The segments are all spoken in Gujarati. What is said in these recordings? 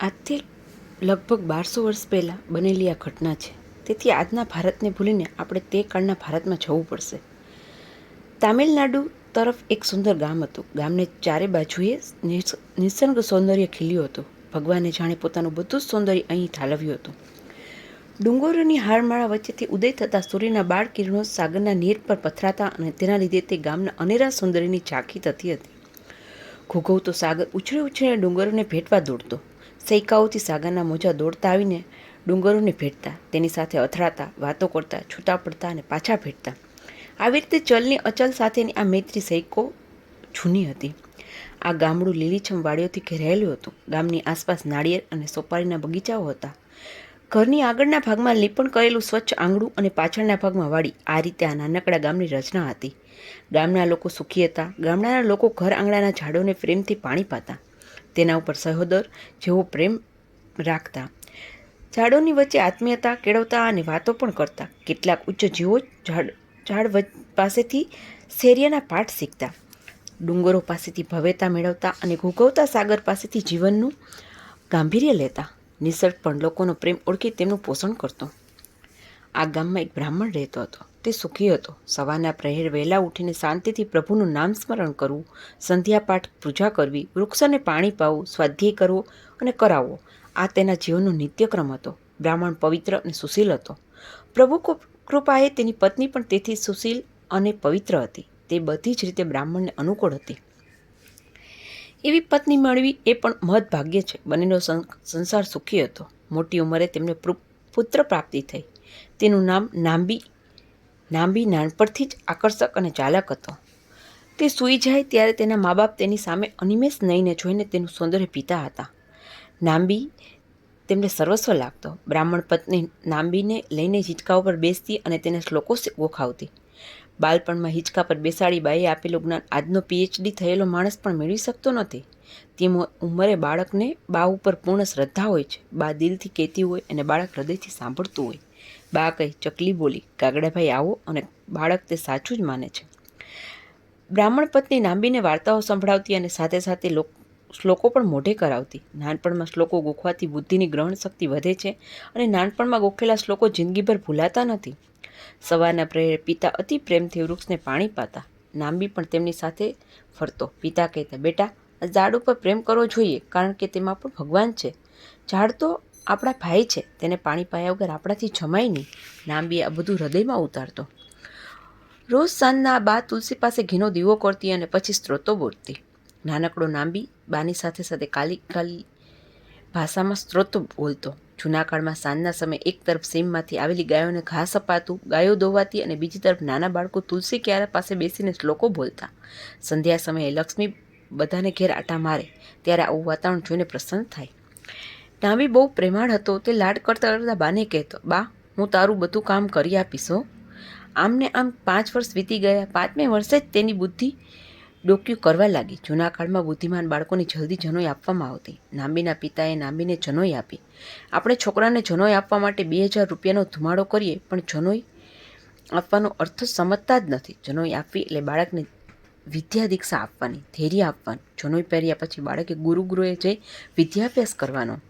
આજથી લગભગ બારસો વર્ષ પહેલાં બનેલી આ ઘટના છે. તેથી આજના ભારતને ભૂલીને આપણે તે કાળના ભારતમાં જવું પડશે. તામિલનાડુ તરફ એક સુંદર ગામ હતું. ગામને ચારે બાજુએ નિસર્ગ સૌંદર્ય ખીલ્યું હતું. ભગવાને જાણે પોતાનું બધું જ સૌંદર્ય અહીં ઠાલવ્યું હતું. ડુંગરોની હારમાળા વચ્ચેથી ઉદય થતા સૂર્યના બાળ કિરણો સાગરના નીર પર પથરાતા અને તેના લીધે તે ગામના અનેરા સૌંદર્યની ઝાંખી થતી હતી. ઘૂઘવતો સાગર ઉછળે ઉછળે ડુંગરોને ભેટવા દોડતો. સૈકાઓથી સાગરના મોજા દોડતા આવીને ડુંગરોને ભેટતા, તેની સાથે અથડાતા, વાતો કરતા, છૂટા પડતા અને પાછા ભેટતા. આવી રીતે ચલની અચલ સાથેની આ મૈત્રી સૈકો જૂની હતી. આ ગામડું લીલીછમ વાડીઓથી ઘેરાયેલું હતું. ગામની આસપાસ નાળિયેર અને સોપારીના બગીચાઓ હતા. ઘરની આગળના ભાગમાં લીપણ કરેલું સ્વચ્છ આંગણું અને પાછળના ભાગમાં વાડી. આ રીતે આ નાનકડા ગામની રચના હતી. ગામના લોકો સુખી હતા. ગામડાના લોકો ઘર આંગણાના ઝાડોને પ્રેમથી પાણી પાતા. તેના ઉપર સહોદર જેવો પ્રેમ રાખતા. ઝાડોની વચ્ચે આત્મીયતા કેળવતા અને વાતો પણ કરતા. કેટલાક ઉચ્ચ જીવો ઝાડ ઝાડ પાસેથી શેરિયાના પાઠ શીખતા. ડુંગરો પાસેથી ભવ્યતા મેળવતા અને ઘૂઘવતા સાગર પાસેથી જીવનનું ગાંભીર્ય લેતા. નિસર્ગ પણ લોકોનો પ્રેમ ઓળખી તેમનું પોષણ કરતો. આ ગામમાં એક બ્રાહ્મણ રહેતો હતો. તે સુખી હતો. સવારના પ્રહેર વહેલા ઉઠીને શાંતિથી પ્રભુનું નામ સ્મરણ કરવું સંધ્યા પાઠ પૂજા કરવી, વૃક્ષોને પાણી પાવું, સ્વાધ્યાય કરવો અને કરાવવો, આ તેના જીવનનો નિત્યક્રમ હતો. બ્રાહ્મણ પવિત્ર અને સુશીલ હતો. પ્રભુ કૃપાએ તેની પત્ની પણ તેથી સુશીલ અને પવિત્ર હતી. તે બધી જ રીતે બ્રાહ્મણને અનુકૂળ હતી. એવી પત્ની મળવી એ પણ મહદભાગ્ય છે. બંનેનો સંસાર સુખી હતો. મોટી ઉંમરે તેમને પુત્ર પ્રાપ્તિ થઈ. તેનું નામ નાંબી નાંબી નાનપણથી જ આકર્ષક અને ચાલાક હતો. તે સૂઈ જાય ત્યારે તેના મા બાપ તેની સામે અનિમેષ નહીંને જોઈને તેનું સૌંદર્ય પીતા હતા. નાંબી તેમને સર્વસ્વ લાગતો. બ્રાહ્મણ પત્ની નાંબીને લઈને હિંચકા ઉપર બેસતી અને તેને શ્લોકો ગોખાવતી બાળપણમાં હિંચકા પર બેસાડી બાઈએ આપેલું જ્ઞાન આજનો પીએચડી થયેલો માણસ પણ મેળવી શકતો નથી. તેમાં ઉંમરે બાળકને બા ઉપર પૂર્ણ શ્રદ્ધા હોય છે. બા દિલથી કહેતી હોય અને બાળક હૃદયથી સાંભળતું હોય. બા કહી, ચકલી બોલી, કાગડાભાઈ આવો અને બાળક તે સાચું જ માને છે. બ્રાહ્મણ પત્ની નાંબીને વાર્તાઓ સંભળાવતી અને સાથે સાથે લોક, શ્લોકો પણ મોઢે કરાવતી. નાનપણમાં શ્લોકો ગોખવાથી બુદ્ધિની ગ્રહણ શક્તિ વધે છે અને નાનપણમાં ગોખેલા શ્લોકો જિંદગીભર ભૂલાતા નથી. સવારના પ્રેરે પિતા અતિ પ્રેમથી વૃક્ષને પાણી પાતા. નાંબી પણ તેમની સાથે ફરતો. પિતા કહેતા, બેટા ઝાડ ઉપર પ્રેમ કરવો જોઈએ, કારણ કે તેમાં પણ ભગવાન છે. ઝાડ તો આપણા ભાઈ છે, તેને પાણી પાયા વગર આપણાથી જમાય નહીં. નાંબી આ બધું હૃદયમાં ઉતારતો. રોજ સાંજના બા તુલસી પાસે ઘીનો દીવો કરતી અને પછી સ્ત્રોતો બોલતી નાનકડો નાંબી બાની સાથે સાથે કાલી કાલી ભાષામાં સ્ત્રોતો બોલતો. જૂના કાળમાં સાંજના સમયે એક તરફ સીમમાંથી આવેલી ગાયોને ઘાસ અપાતું, ગાયો દોવાતી અને બીજી તરફ નાના બાળકો તુલસી ક્યારા પાસે બેસીને શ્લોકો બોલતા. સંધ્યા સમયે લક્ષ્મી બધાને ઘેર આટા મારે. ત્યારે આવું વાતાવરણ જોઈને પ્રસન્ન થાય. નાવી બહુ પ્રેમાળ હતો, તે લાડ કરતા કરતા બાને કહેતો, બા, હું તારું બધું કામ કરી આપીશ હો. આમને આમ પાંચ વર્ષ વીતી ગયા, પાંચમે વર્ષે જ તેની બુદ્ધિ ડોક્યું કરવા લાગી. જૂના કાળમાં બુદ્ધિમાન બાળકોની જલ્દી જનોઈ આપવામાં આવતી. નાંબીના પિતાએ નાંબીને જનોઈ આપી. આપણે છોકરાને જનોઈ આપવા માટે બે હજાર રૂપિયાનો ધુમાડો કરીએ, પણ જનોઈ આપવાનો અર્થ સમજતા જ નથી. જનોઈ આપવી એટલે બાળકને વિદ્યા દીક્ષા આપવાની, ધૈર્ય આપવાનું. જનોઈ પહેર્યા પછી બાળકે ગુરુગૃહે જઈ વિદ્યાભ્યાસ કરવાનો.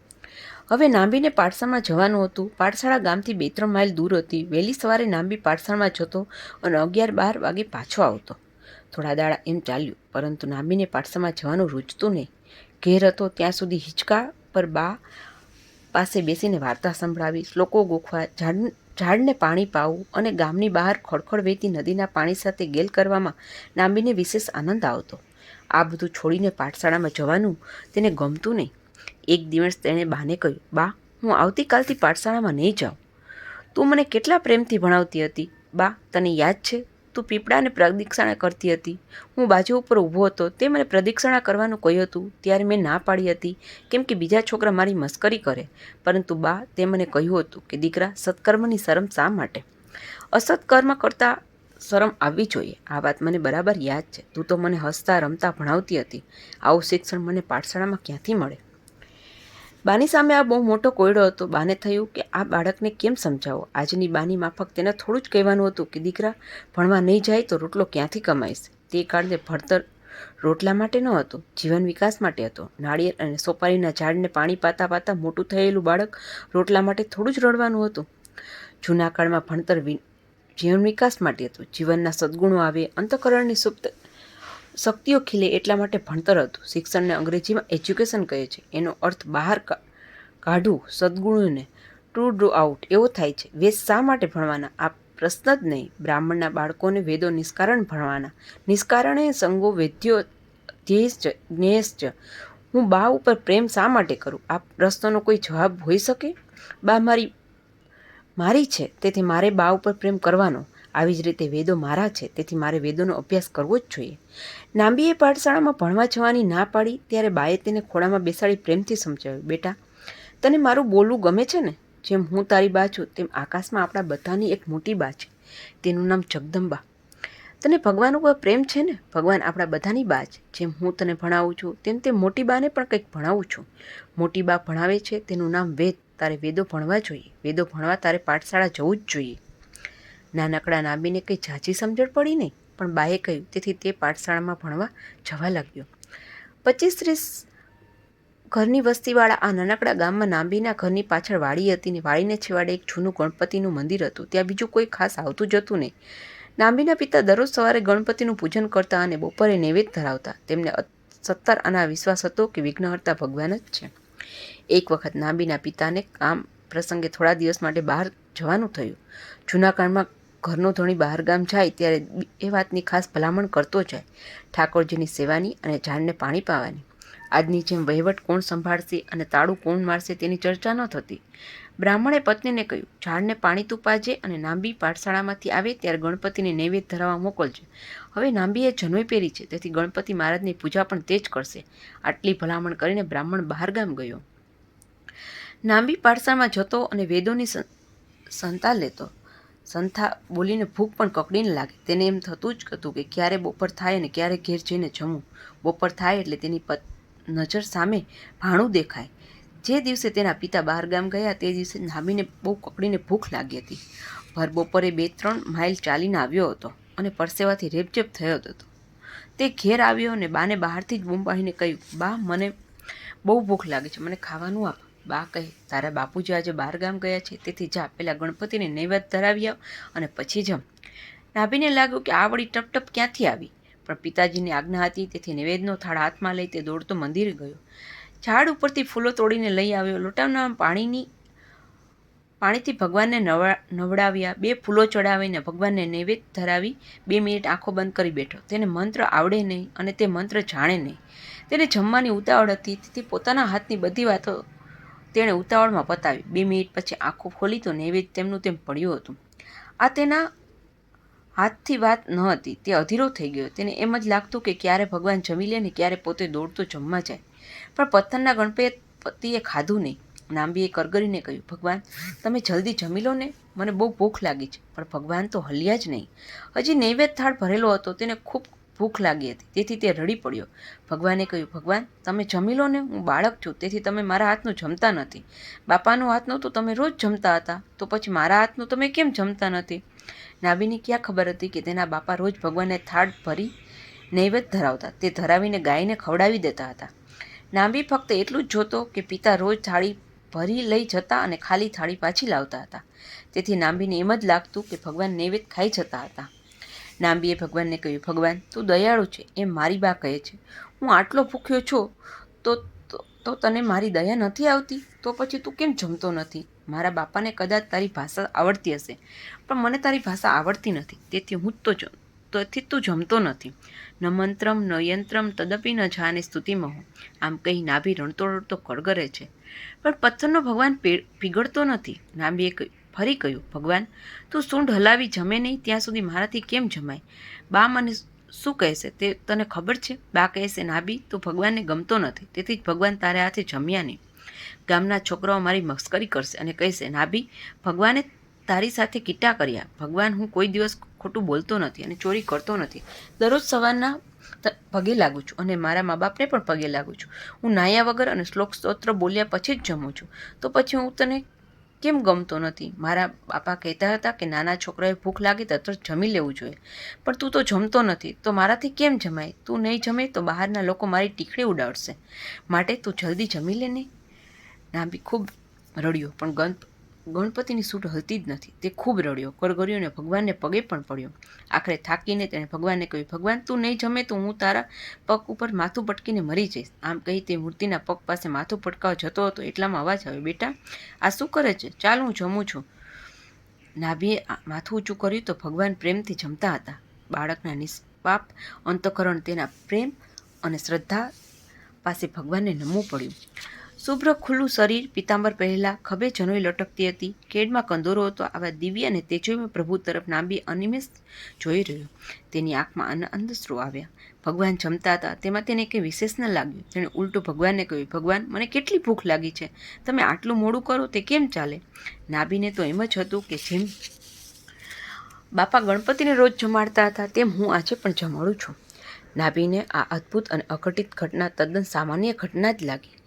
હવે નાંબીને પાઠશાળામાં જવાનું હતું. પાઠશાળા ગામથી બે ત્રણ માઇલ દૂર હતી. વહેલી સવારે નાંબી પાઠશાળામાં જતો અને અગિયાર બાર વાગે પાછો આવતો. થોડા દાડા એમ ચાલ્યું, પરંતુ નાંબીને પાઠશાળામાં જવાનું રૂચતું નહીં. ઘેર હતો ત્યાં સુધી હિંચકા પર બા પાસે બેસીને વાર્તા સંભળાવી, શ્લોકો ગોખવા, ઝાડ, ઝાડને પાણી પાવું અને ગામની બહાર ખડખડ વહેતી નદીના પાણી સાથે ગેલ કરવામાં નાંબીને વિશેષ આનંદ આવતો. આ બધું છોડીને પાઠશાળામાં જવાનું તેને ગમતું નહીં. એક દિવસ તેણે બાને કહ્યું, બા, હું આવતીકાલથી પાઠશાળામાં નહીં જાઉં. તું મને કેટલા પ્રેમથી ભણાવતી હતી? બા, તને યાદ છે? તું પીપળાને પ્રદિક્ષણા કરતી હતી. હું બાજુ ઉપર ઊભો હતો. તે મને પ્રદિક્ષણા કરવાનું કહ્યું હતું. ત્યારે મેં ના પાડી હતી, કેમ કે બીજા છોકરા મારી મસ્કરી કરે. પરંતુ બા, તે મને કહ્યું હતું કે, દીકરા, સત્કર્મની શરમ શા માટે? અસત્કર્મ કરતાં શરમ આવવી જોઈએ. આ વાત મને બરાબર યાદ છે. તું તો મને હસતા રમતા ભણાવતી હતી. આવું શિક્ષણ મને પાઠશાળામાં ક્યાંથી મળે? બાની સામે આ બહુ મોટો કોયડો હતો. બાને થયું કે આ બાળકને કેમ સમજાવો? આજની બાની માફક તેને થોડું જ કહેવાનું હતું કે, દીકરા, ભણવા નહીં જાય તો રોટલો ક્યાંથી કમાઈશ? તે કાળને ભણતર રોટલા માટે ન હતો, જીવન વિકાસ માટે હતો. નાળિયેર અને સોપારીના ઝાડને પાણી પાતા પાતા મોટું થયેલું બાળક રોટલા માટે થોડું જ રડવાનું હતું. જૂના કાળમાં ભણતર જીવન વિકાસ માટે હતું. જીવનના સદ્ગુણો આવે, અંતકરણની સુપ્ત શક્તિઓ ખીલે એટલા માટે ભણતર હતું. શિક્ષણને અંગ્રેજીમાં એજ્યુકેશન કહે છે. એનો અર્થ બહાર કાઢવું, સદગુણોને ટુ ડ્રો આઉટ એવો થાય છે. વેદ શા માટે ભણવાના? આ પ્રશ્ન જ નહીં. બ્રાહ્મણના બાળકોને વેદો નિષ્કારણ ભણવાના. નિષ્કારણે સંગો વેદ્યો ધ્યેયશ્ચ જ્ઞેયશ્ચ હું બા ઉપર પ્રેમ શા માટે કરું? આ પ્રશ્નનો કોઈ જવાબ હોઈ શકે? બા મારી મારી છે. તેથી મારે બા ઉપર પ્રેમ કરવાનો આવી જ રીતે વેદો મારા છે, તેથી મારે વેદોનો અભ્યાસ કરવો જ જોઈએ. નાંબીએ પાઠશાળામાં ભણવા જવાની ના પાડી, ત્યારે બાએ તેને ખોળામાં બેસાડી પ્રેમથી સમજાવ્યું, બેટા, તને મારું બોલવું ગમે છે ને? જેમ હું તારી બા છું, તેમ આકાશમાં આપણા બધાની એક મોટી બા છે. તેનું નામ જગદંબા. તને ભગવાન ઉપર પ્રેમ છે ને? ભગવાન આપણા બધાની બા છે. જેમ હું તને ભણાવું છું, તેમ તે મોટી બાને પણ કંઈક ભણાવું છું. મોટી બા ભણાવે છે, તેનું નામ વેદ. તારે વેદો ભણવા જોઈએ. વેદો ભણવા તારે પાઠશાળા જવું જ જોઈએ. નાનકડા નાબીને કંઈ ઝાઝી સમજણ પડી નહીં, પણ બાએ કહ્યું, તેથી તે પાઠશાળામાં ભણવા જવા લાગ્યો. પચીસ ત્રીસ ઘરની વસ્તીવાળા આ નાનકડા ગામમાં નાંબીના ઘરની પાછળ વાડી હતી ને વાડીને છેવાડે એક જૂનું ગણપતિનું મંદિર હતું, ત્યાં બીજું કોઈ ખાસ આવતું જતું નહીં. નાંબીના પિતા દરરોજ સવારે ગણપતિનું પૂજન કરતા અને બપોરે નૈવેદ્ય ધરાવતા. તેમને સત્તર આના વિશ્વાસ હતો કે વિઘ્નહર્તા ભગવાન જ છે. એક વખત નાંબીના પિતાને કામ પ્રસંગે થોડા દિવસ માટે બહાર જવાનું થયું. જૂના કાળમાં ઘરનો ધણી બહાર ગામ જાય ત્યારે એ વાતની ખાસ ભલામણ કરતો જાય. ઠાકોરજીની સેવાની અને ઝાડને પાણી પાવાની. આજની જેમ વહીવટ કોણ સંભાળશે અને તાળું કોણ મારશે તેની ચર્ચા ન થતી. બ્રાહ્મણે પત્નીને કહ્યું, ઝાડને પાણી તું પાજે અને નાંબી પાઠશાળામાંથી આવે ત્યારે ગણપતિને નૈવેદ્ય ધરાવવા મોકલજે. હવે નાંબીએ જનોઈ પહેરી છે, તેથી ગણપતિ મહારાજની પૂજા પણ તે જ કરશે. આટલી ભલામણ કરીને બ્રાહ્મણ બહારગામ ગયો. નાંબી પાઠશાળામાં જતો અને વેદોની સં- સંતા લેતો. સંથા બોલીને ભૂખ પણ કકડીને લાગે. તેને એમ થતું જ હતું કે ક્યારે બપોર થાય અને ક્યારે ઘેર જઈને જમું. બપોર થાય એટલે તેની પત, નજર સામે ભાણું દેખાય. જે દિવસે તેના પિતા બહાર ગામ ગયા તે દિવસે નામીને બહુ કકડીને ભૂખ લાગી હતી. ભર બપોરે બે ત્રણ માઇલ ચાલીને આવ્યો હતો અને પરસેવાથી રેપઝેપ થયો હતો. તે ઘેર આવ્યો અને બાને બહારથી જ બૂમ પાડીને કહ્યું, બા, મને બહુ ભૂખ લાગે છે, મને ખાવાનું આપ. બા કહે, તારા બાપુજી આજે બહાર ગામ ગયા છે, તેથી જા પહેલાં ગણપતિને નૈવેદ્ય ધરાવી આવ અને પછી જમ. નાભીને લાગ્યું કે આ વળી ટપટપ ક્યાંથી આવી? પણ પિતાજીની આજ્ઞા હતી, તેથી નૈવેદ્યનો થાળ હાથમાં લઈ તે દોડતો મંદિરે ગયો. ઝાડ ઉપરથી ફૂલો તોડીને લઈ આવ્યો, લોટાના પાણીની, પાણીથી ભગવાનને નવડા નવડાવ્યા. બે ફૂલો ચડાવીને ભગવાનને નૈવેદ્ય ધરાવી, બે મિનિટ આંખો બંધ કરી બેઠો. તેને મંત્ર આવડે નહીં અને તે મંત્ર જાણે નહીં. તેને જમવાની ઉતાવળ હતી, તેથી પોતાના હાથની બધી વાતો તેણે ઉતાવળમાં પતાવી બે મિનિટ પછી આંખો ખોલી તો નૈવેદ્ય તેમનું તેમ પડ્યું હતું. આ તેના હાથથી વાત ન હતી. તે અધીરો થઈ ગયો. તેને એમ જ લાગતું કે ક્યારે ભગવાન જમી લે ને ક્યારે પોતે દોડતો જમવા જાય. પણ પથ્થરના ગણપતિએ ખાધું નહીં. નાંબીએ કરગરીને કહ્યું, ભગવાન, તમે જલ્દી જમી લો ને. મને બહુ ભૂખ લાગી છે, પણ ભગવાન તો હલ્યા જ નહીં. હજી નૈવેદ્ય થાળ ભરેલો હતો. તેને ખૂબ ભૂખ લાગી હતી. તેથી તે રડી પડ્યો. ભગવાને કહ્યું, ભગવાન, તમે જમી લો ને? હું બાળક છું. તેથી તમે મારા હાથનું જમતા નથી. બાપાનું હાથનું તો તમે રોજ જમતા હતા. તો પછી મારા હાથનું તમે કેમ જમતા નથી? નાબીને ક્યાં ખબર હતી કે તેના બાપા રોજ ભગવાનને થાળ ભરી નૈવેદ્ય ધરાવતા. તે ધરાવીને ગાયને ખવડાવી દેતા હતા. નાબી ફક્ત એટલું જ જોતો કે પિતા રોજ થાળી ભરી લઈ જતા અને ખાલી થાળી પાછી લાવતા હતા. તેથી નાંબીને એમ જ લાગતું કે ભગવાન નૈવેદ્ય ખાઈ જતા હતા. નાંબીએ ભગવાનને કહ્યું, ભગવાન, તું દયાળુ છે એમ મારી બા કહે છે. હું આટલો ભૂખ્યો છું, તો, તો- તને મારી દયા નથી આવતી? તો પછી તું કેમ જમતો નથી? મારા બાપાને કદાચ તારી ભાષા આવડતી હશે, પણ મને તારી ભાષા આવડતી નથી. તેથી હું તો જમ તેથી તું જમતો નથી. ન મંત્રમ, ન યંત્રમ, તદપી ન જાને સ્તુતિમહો. આમ કહી નાભી રણતો રણતો કળગરે છે. પણ પથ્થરનો ભગવાન પીગળતો નથી. નાભીએ કહ્યું ફરી કહ્યું, ભગવાન, તું સૂંઢ હલાવી જમે નહીં, ત્યાં સુધી મારાથી કેમ જમાય? બા મને શું કહેશે? તે તને ખબર છે? બા કહેશે નાભી તું ભગવાનને ગમતો નથી. તેથી જ ભગવાન તારે હાથે જમ્યા નહીં. ગામના છોકરાઓ મારી મસ્કરી કરશે અને કહેશે નાભી ભગવાને તારી સાથે કીટા કર્યા. ભગવાન, હું કોઈ દિવસ ખોટું બોલતો નથી અને ચોરી કરતો નથી. દરરોજ સવારના પગે લાગું છું અને મારા મા બાપને પણ પગે લાગું છું. હું નાયા વગર અને શ્લોક સ્તોત્ર બોલ્યા પછી જ જમું છું. તો પછી હું તને કેમ ગમતો નથી? મારા બાપા કહેતા હતા કે નાના છોકરાએ ભૂખ લાગે તો જમી લેવું જોઈએ. પણ તું તો જમતો નથી, તો મારાથી કેમ જમાય? તું નહીં જમે તો બહારના લોકો મારી ટીકડી ઉડાડશે. માટે તું જલ્દી જમી લે ને. નાભી ખૂબ રડ્યો, પણ ગણ ગણપતિની સૂટ હલતી જ નથી. તે ખૂબ રડ્યો. કરગર્યો અને ભગવાનને પગે પણ પડ્યો. આખરે થાકીને તેણે ભગવાનને કહ્યું, ભગવાન, તું નહીં જમે તો હું તારા પગ ઉપર માથું પટકીને મરી જઈશ. આમ કહી તે મૂર્તિના પગ પાસે માથું પટકાવ જતો હતો. એટલામાં અવાજ આવ્યો, બેટા, આ શું કરે છે? ચાલ, હું જમું છું. નાભીએ માથું ઊંચું કર્યું તો ભગવાન પ્રેમથી જમતા હતા. બાળકના નિષ્પાપ અંતકરણ તેના પ્રેમ અને શ્રદ્ધા પાસે ભગવાનને નમવું પડ્યું. શુભ્ર ખુલ્લું શરીર પિતાંબર પહેલા ખભે જનોઈ લટકતી હતી. કેડમાં કંદોરો હતો. આવા દિવ્ય અને તેજોમય પ્રભુ તરફ નાંબી અનિમેષ જોઈ રહ્યો. તેની આંખમાં અંધશ્રુ આવ્યા. ભગવાન જમતા હતા. તેમાં તેને કંઈ વિશેષ ન લાગ્યું. તેણે ઉલટું ભગવાનને કહ્યું, ભગવાન, મને કેટલી ભૂખ લાગી છે? તમે આટલું મોડું કરો, તે કેમ ચાલે? નાભીને તો એમ જ હતું કે જેમ બાપા ગણપતિને રોજ જમાડતા હતા, તેમ હું આજે પણ જમાડું છું. નાભીને આ અદ્ભુત અને અઘટિત ઘટના તદ્દન સામાન્ય ઘટના જ લાગી.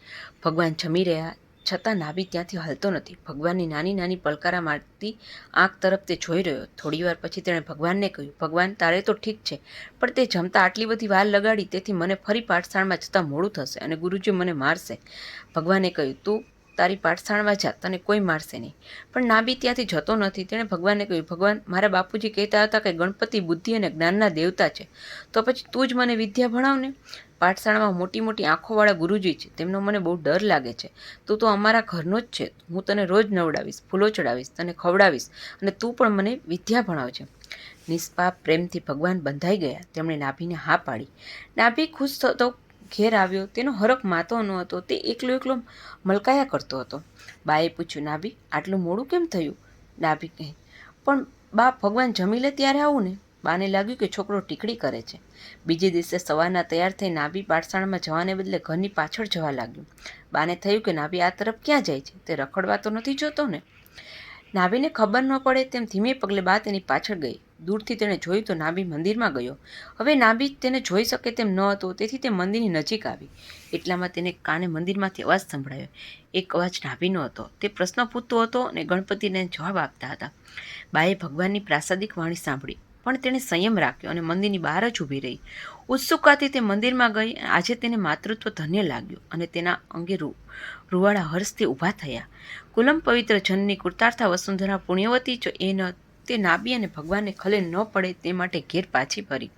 ભગવાન જમી રહ્યા છતાં નાભી ત્યાંથી હલતો નથી? ભગવાનની નાની નાની પલકારા મારતી આંખ તરફ તે જોઈ રહ્યો. થોડીવાર પછી તેણે ભગવાનને કહ્યું, ભગવાન, તારે તો ઠીક છે, પણ તે જમતા આટલી બધી વાર લગાડી, તેથી મને ફરી પાઠશાળામાં જતાં મોડું થશે અને ગુરુજી મને મારશે. ભગવાને કહ્યું, તું તારી પાઠશાળામાં જા તને કોઈ મારશે નહીં. પણ નાબી ત્યાંથી જતો નથી. તેણે ભગવાનને કહ્યું, ભગવાન, મારા બાપુજી કહેતા હતા કે ગણપતિ બુદ્ધિ અને જ્ઞાનના દેવતા છે. તો પછી તું જ મને વિદ્યા ભણાવને? પાઠશાળામાં મોટી મોટી આંખોવાળા ગુરુજી છે. તેમનો મને બહુ ડર લાગે છે. તું તો અમારા ઘરનો જ છે. હું તને રોજ નવડાવીશ, ફૂલો ચડાવીશ, તને ખવડાવીશ અને તું પણ મને વિદ્યા ભણાવજે. નિષ્પાપ પ્રેમથી ભગવાન બંધાઈ ગયા. તેમણે નાભીને હા પાડી. નાભી ખુશ થતો ઘેર આવ્યો, તેનો હરખ માતો ન હતો, તે એકલો એકલો મલકાયા કરતો હતો. બાએ પૂછ્યું, નાભી, આટલું મોડું કેમ થયું? નાભી કહે, પણ બા, ભગવાન જમી લે ત્યારે આવું ને. બાને લાગ્યું કે છોકરો ટીકડી કરે છે. બીજે દિવસે સવારના તૈયાર થઈ નાભી પાઠશાળામાં જવાને બદલે ઘરની પાછળ જવા લાગ્યું. બાને થયું કે, નાભી, આ તરફ ક્યાં જાય છે? તે રખડવા તો નથી જોતો ને? નાભીને ખબર ન પડે તેમ ધીમે પગલે બા તેની પાછળ ગઈ. દૂરથી તેણે જોયું તો નાભી મંદિરમાં ગયો. હવે નાભી તેને જોઈ શકે તેમ ન હતો, તેથી તે મંદિરની નજીક આવી. એટલામાં તેને કાને મંદિરમાંથી અવાજ સંભળાયો. એક અવાજ નાભીનો હતો. તે પ્રશ્ન પૂછતો હતો અને ગણપતિને જવાબ આપતા હતા. બાએ ભગવાનની પ્રાસાદિક વાણી સાંભળી, પણ તેણે સંયમ રાખ્યો અને મંદિરની બહાર જ ઊભી રહી. ઉત્સુકતાથી તે મંદિરમાં ગઈ, આજે તેને માતૃત્વ ધન્ય લાગ્યું અને તેના અંગે રૂ રૂવાળા હર્ષથી ઊભા થયા. કુલમ પવિત્ર જનની કૃતાર્થા વસુંધરા પુણ્યવતી જો એ ન તે નાબી અને ભગવાનને ખલે ન પડે તે માટે ઘેર પાછી ફરી.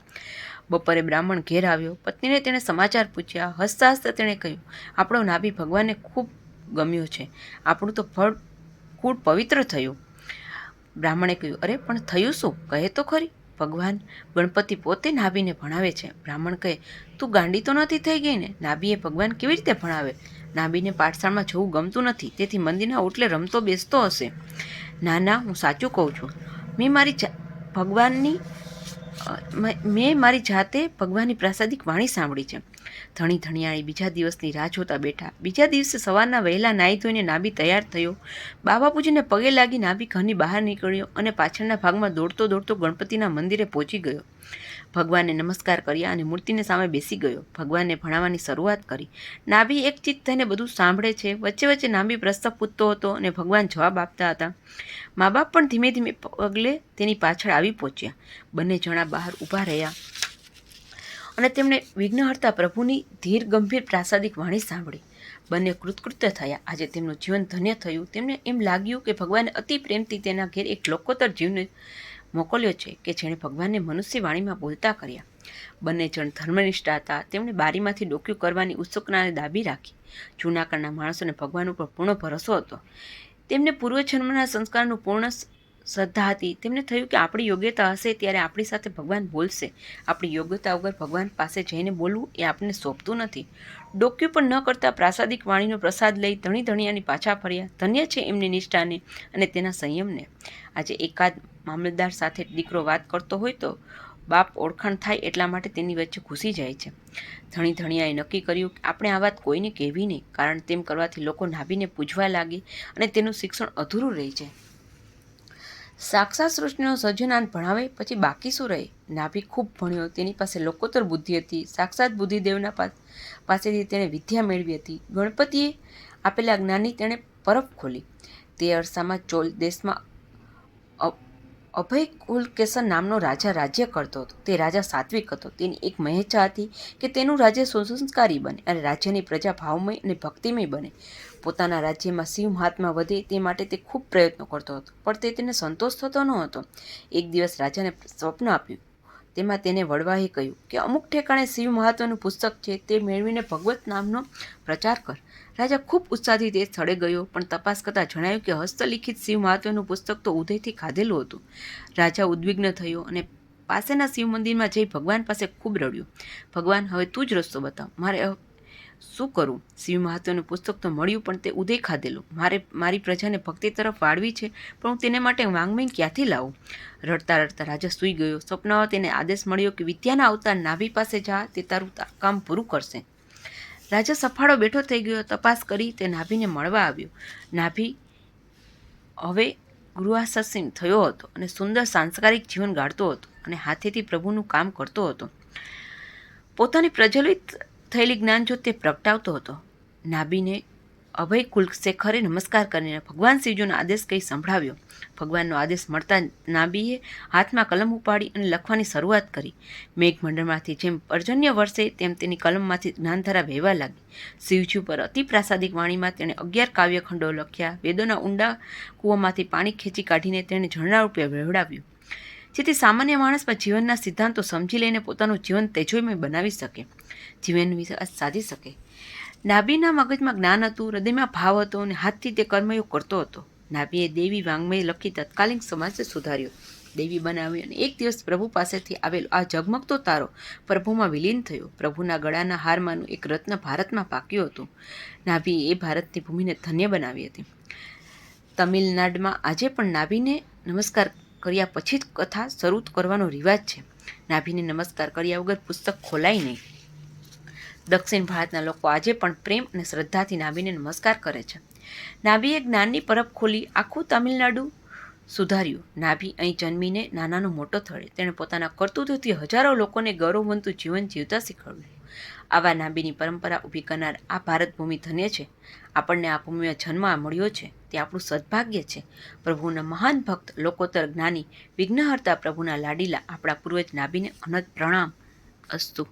બપોરે બ્રાહ્મણ ઘેર આવ્યો. પત્નીને તેણે સમાચાર પૂછ્યા. હસતા હસતા તેણે કહ્યું, આપણો નાભી ભગવાનને ખૂબ ગમ્યો છે. આપણું તો ફળ કુળ પવિત્ર થયું. બ્રાહ્મણે કહ્યું, અરે, પણ થયું શું? કહે તો ખરી. ભગવાન, ગણપતિ પોતે નાભીને ભણાવે છે. બ્રાહ્મણ કહે, તું ગાંડી તો નથી થઈ ગઈ ને? નાભીએ ભગવાન કેવી રીતે ભણાવે? નાભીને પાઠશાળામાં જવું ગમતું નથી, તેથી મંદિરના ઓટલે રમતો બેસતો હશે. ના ના, હું સાચું કહું છું. મેં મારી ભગવાનની મેં મારી જાતે ભગવાનની પ્રાસાદિક વાણી સાંભળી છે. ધણી ધણિયાળી બીજા દિવસની રાહ જોતા બેઠા. બીજા દિવસે સવારના વહેલા નાહી ધોઈને નાભી તૈયાર થયો. બાબાપુજીને પગે લાગી નાભી ઘરની બહાર નીકળ્યો અને પાછળના ભાગમાં દોડતો દોડતો ગણપતિના મંદિરે પહોંચી ગયો. ભગવાનને નમસ્કાર કર્યા અને મૂર્તિને સામે બેસી ગયો. ભગવાનને ભણાવવાની શરૂઆત કરી. નાભી એક ચિત્ત થઈને બધું સાંભળે છે. વચ્ચે વચ્ચે નાભી પ્રશ્ન પૂછતો હતો અને ભગવાન જવાબ આપતા હતા. મા બાપ પણ ધીમે ધીમે પગલે તેની પાછળ આવી પહોંચ્યા. બંને જણા બહાર ઊભા રહ્યા. અને તેમણે વિઘ્નહર્તા પ્રભુની ધીર ગંભીર પ્રાસાદિક વાણી સાંભળી. બંને કૃતકૃત્ય થયા. આજે તેમનું જીવન ધન્ય થયું. તેમને એમ લાગ્યું કે ભગવાને અતિ પ્રેમથી તેના ઘેર એક લોકોતર જીવને મોકલ્યો છે કે જેણે ભગવાનને મનુષ્ય વાણીમાં બોલતા કર્યા. બંને જણ ધર્મનિષ્ઠા હતા. તેમણે બારીમાંથી ડોક્યું કરવાની ઉત્સુકતાને દાબી રાખી. જૂના કાળના માણસોને ભગવાન ઉપર પૂર્ણ ભરોસો હતો. તેમને પૂર્વજન્મના સંસ્કારનું પૂર્ણ શ્રદ્ધા હતી. તેમને થયું કે આપણી યોગ્યતા હશે ત્યારે આપણી સાથે ભગવાન બોલશે. આપણી યોગ્યતા વગર ભગવાન પાસે જઈને બોલવું એ આપણને સોંપતું નથી. ડોક્યુ પણ ન કરતા પ્રાસાદિક વાણીનો પ્રસાદ લઈ ધણી ધણિયાની પાછા ફર્યા. ધન્ય છે એમની નિષ્ઠાને અને તેના સંયમને. આજે એકાદ મામલતદાર સાથે દીકરો વાત કરતો હોય તો બાપ ઓળખાણ થાય એટલા માટે તેની વચ્ચે ઘૂસી જાય છે. ધણી ધણિયાએ નક્કી કર્યું કે આપણે આ વાત કોઈને કહેવી નહીં, કારણ તેમ કરવાથી લોકો નાભીને પૂજવા લાગે અને તેનું શિક્ષણ અધૂરું રહી જાય સાક્ષાત સૃષ્ટિનો સર્જનાન ભણાવે પછી બાકી શું રહે? નાભી ખૂબ ભણ્યો, તેની પાસે લોકોતર બુદ્ધિ હતી, સાક્ષાત બુદ્ધિદેવના પાસેથી તેણે વિદ્યા મેળવી હતી. ગણપતિએ આપેલા જ્ઞાનની તેણે પરફ ખોલી. તે અરસામાં ચોલ દેશમાં અભય કુલકેસર નામનો રાજા રાજ્ય કરતો હતો. તે રાજા સાત્વિક હતો. તેની એક મહેચ્છા હતી કે તેનું રાજ્ય સુસંસ્કારી બને અને રાજ્યની પ્રજા ભાવમય અને ભક્તિમય બને. પોતાના રાજ્યમાં શિવ મહાત્મા વધે તે માટે તે ખૂબ પ્રયત્નો કરતો હતો. પણ તે તેને સંતોષ થતો ન હતો. એક દિવસ રાજાને સ્વપ્ન આપ્યું તેમાં તેને વડવાએ કહ્યું કે અમુક ઠેકાણે શિવ મહત્વનું પુસ્તક છે તે મેળવીને ભગવત નામનો પ્રચાર કર. રાજા ખૂબ ઉત્સાહથી તે સ્થળે ગયો, પણ તપાસ કરતાં જણાયું કે હસ્તલિખિત શિવ મહાત્માનું પુસ્તક તો ઉદયથી ખાધેલું હતું. રાજા ઉદ્વિગ્ન થયો અને પાસેના શિવ મંદિરમાં જઈ ભગવાન પાસે ખૂબ રડ્યું. ભગવાન, હવે તું જ રસ્તો બતાવ. મારે શું કરું? શિવ મહાત્માનું પુસ્તક તો મળ્યું, પણ તે ઉદય ખાધેલું. મારે, મારી પ્રજાને ભક્તિ તરફ વાળવી છે, પણ હું તેને માટે વાંગમેં ક્યાંથી લાવું? રડતા રડતા રાજા સૂઈ ગયો. સ્વપ્નમાં તેને આદેશ મળ્યો કે વિદ્યાના અવતાર નાભી પાસે જા, તે તારું કામ પૂરું કરશે. રાજા સફાળો બેઠો થઈ ગયો, તપાસ કરી તે નાભીને મળવા આવ્યો. નાભી હવે ગૃહાસસીન થયો હતો અને સુંદર સાંસ્કારિક જીવન ગાળતો હતો અને હાથેથી પ્રભુનું કામ કરતો હતો. પોતાની પ્રજ્વલિત થયેલી જ્ઞાનજ્યોત તે પ્રગટાવતો હતો. નાભીને અભય કુલશેખરે નમસ્કાર કરીને ભગવાન શિવજીનો આદેશ કહી સંભળાવ્યો. ભગવાનનો આદેશ મળતા નાબીએ હાથમાં કલમ ઉપાડી અને લખવાની શરૂઆત કરી. મેઘમંડળમાંથી જેમ પર્જન્ય વર્ષે તેમ તેની કલમમાંથી જ્ઞાનધારા વહેવા લાગી. શિવજી પર અતિ પ્રાસાદિક વાણીમાં તેણે અગિયાર કાવ્યખંડો લખ્યા. વેદોના ઊંડા કૂવામાંથી પાણી ખેંચી કાઢીને તેણે ઝરણા રૂપે વહેવડાવ્યું જેથી સામાન્ય માણસ પણ જીવનના સિદ્ધાંતો સમજી લઈને પોતાનું જીવન તેજોમય બનાવી શકે, જીવન વિકાસ સાધી શકે. નાભીના મગજમાં જ્ઞાન હતું, હૃદયમાં ભાવ હતો અને હાથથી તે કર્મયોગ કરતો હતો. નાભીએ દેવી વાંગમય લખી તત્કાલીન સમાજ સુધાર્યો. દેવી બનાવી અને એક દિવસ પ્રભુ પાસેથી આવેલો આ ઝગમગતો તારો પ્રભુમાં વિલીન થયો. પ્રભુના ગળાના હારમાંનું એક રત્ન ભારતમાં પાક્યું હતું. નાભીએ એ ભારતની ભૂમિને ધન્ય બનાવી હતી. તમિલનાડુમાં આજે પણ નાભીને નમસ્કાર કર્યા પછી જ કથા શરૂ કરવાનો રિવાજ છે. નાભીને નમસ્કાર કર્યા વગર પુસ્તક ખોલાય નહીં. દક્ષિણ ભારતના લોકો આજે પણ પ્રેમ અને શ્રદ્ધાથી નાભીને નમસ્કાર કરે છે. નાભીએ જ્ઞાનની પરબ ખોલી આખું તમિલનાડુ સુધાર્યું. નાભી અહીં જન્મીને નાનાનો મોટો થયો. તેણે પોતાના કર્તૃત્વથી હજારો લોકોને ગૌરવવંતું જીવન જીવતા શીખવ્યું. આવા નાભીની પરંપરા ઊભી કરનાર આ ભારત ભૂમિ ધન્ય છે. આપણને આ ભૂમિમાં જન્મ મળ્યો છે. તે આપણું સદભાગ્ય છે. પ્રભુના મહાન ભક્ત લોકોતર જ્ઞાની, વિઘ્નહર્તા પ્રભુના લાડીલા આપણા પૂર્વજ નાભીને અનંત પ્રણામ અસ્તુ.